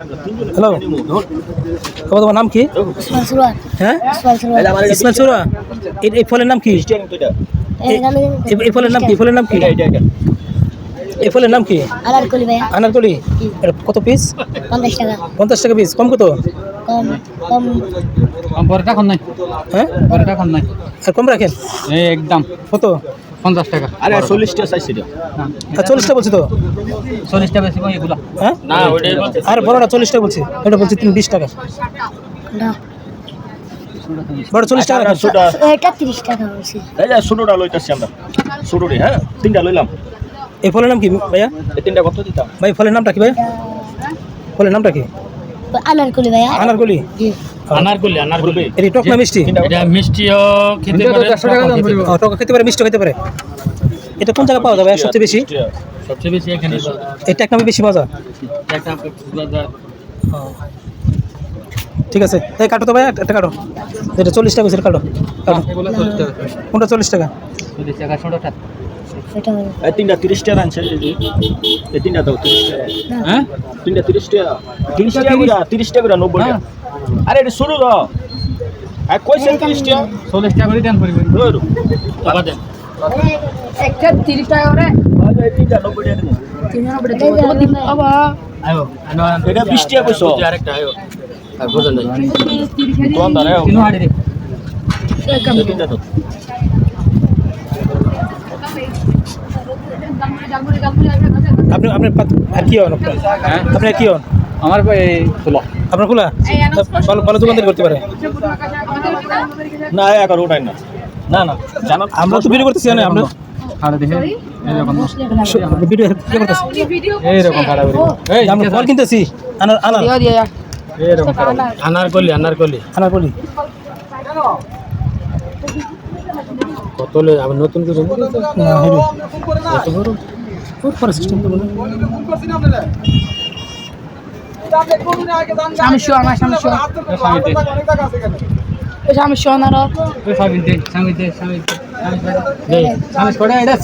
Hello তোমার তোমার নাম কি? হ্যাঁ? ইসমাইল সুরা এই এই ফলের নাম কি? এই- এই ফলের নাম কি? ফলের নাম কি? এই ফলের নাম কি? আনারকলি ভাইয়া। আনারকলি? এটা কত পিস পঞ্চাশ টাকা। পঞ্চাশ টাকা পিস কম কত? কম কম। পরেটা এখন নাই। হ্যাঁ? নাই। আর কম রাখেন? এই একদম। কত? পঞ্চাশ টাকা। আরে চল্লিশটা চাইছি আর চল্লিশটা বলছি তো? চল্লিশটা বেশি কই এগুলো? হ্যাঁ? না ওইটাই বলছি আর বড়টা চল্লিশটা বলছি। এটা বলছি তুমি বিশ টাকা। না। বড় চল্লিশ টাকা এটা টাকা বলছি। এই যে ছোটটা লইতাছি আমরা। ছোটটি হ্যাঁ? তিনটা লইলাম। এই ফলের নাম কি ভাইয়া? এই তিনটা কত দিতাম। ভাই ফলের নামটা কি ভাই ফলের নামটা কি? আনারকলি ভাইয়া। আনারকলি? আনারকলি আনারকলি। এটি টক না মিষ্টি? এটা মিষ্টিও খেতে পারে টক খেতে পারে। মিষ্টি খেতে পারে এটা কোন জায়গায় পাওয়া যাবে সবচেয়ে বেশি? সবচেয়ে বেশি এখানে পাওয়া যায়। এটা এক নামে বেশি একটা কক্সবাজার, ঠিক আছে। এই কাটো তো ভাই একটা কাটো। এটা চল্লিশ টাকা ছিল কাটো। কাটো এগুলো চল্লিশ টাকা কোনটা চল্লিশ টাকা? চল্লিশ টাকা এটা ভালো। এই তিনটা তিরিশ টাকা আনছে এই যে। এই তিনটা দাও তিরিশ টাকা। হ্যাঁ? তিনটা তিরিশ টাকা। তিরিশ টাকা করে তিরিশ টাকা করে নব্বই টাকা। আরে এটা শুরু দাও। আর কইছেন তিরিশ টাকা? চল্লিশ টাকা করে দেন পরিবার ধরো টাকা দেন। একটা তিরিশ টাকা করে। এই তিনটা নব্বই টাকা দিন। তিন এই যে আমরা- বাবা আয়ো আনো এটা বিশ টাকা কইছো? আরেকটা আয়ো। আর বোঝেন নাই। কোন দাঁড়ায় তিনও হাড়ি দে এই তিনটা দাও আপনি আপনার পাত- আর কি হন? আপনার হ্যাঁ? আপনার কি হন? আমার এই ষোলো আপনার খোলা? ভালো ভালো দোকানদারি করতে পারে। না এগারো ওটাই না। না না। জানো? আমরা তো ভিডিও করতেছি না আমরা হাড়ে ভিডিও কি করতেছি। এইরকম হাড়া এই আমরা ফল কিনতেছি। আনার আনার। দিয়া দিয়া এইরকম আনারকলি আনারকলি কত লে আবার নতুন করে না হেবি এত বড় খুব সিস্টেম তো শো আমার শো শো না দে এটা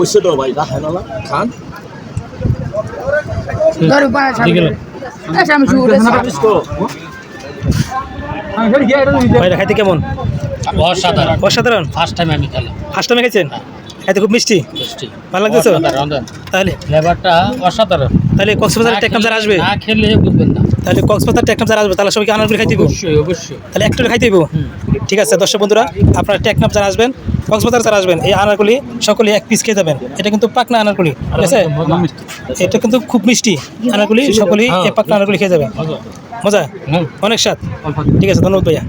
ওইসে ভাই রাখে না খান। ধর শো ভাই খাইতে কেমন? অসাধারণ। অসাধারণ? ফার্স্ট টাইম আমি খেলাম। ফার্স্ট টাইমে খাইছেন? খাইতে খুব মিষ্টি? ভালো লাগতেছে? তাহলে? ফ্লেভারটা অসাধারণ। তাহলে কক্সবাজার টেকনাম যারা আসবে? না খেলে বুঝবেন না। তাহলে কক্সবাজার টেকনাম যারা আসবে তাহলে সবাইকে আনারগুলি খাইতে দিব। অবশ্যই অবশ্যই। তাহলে একটা খাইতে দিব? ঠিক আছে দর্শক বন্ধুরা আপনারা টেকনাপ যারা আসবেন কক্সবাজার যারা আসবেন এই আনারগুলি সকলে এক পিস খেয়ে যাবেন। এটা কিন্তু পাকনা আনারগুলি ঠিক আছে? এটা কিন্তু খুব মিষ্টি। আনারগুলি সকলেই এই পাকনা আনারগুলি খেয়ে যাবেন মজা। অনেক স্বাদ। ঠিক আছে ধন্যবাদ ভাইয়া।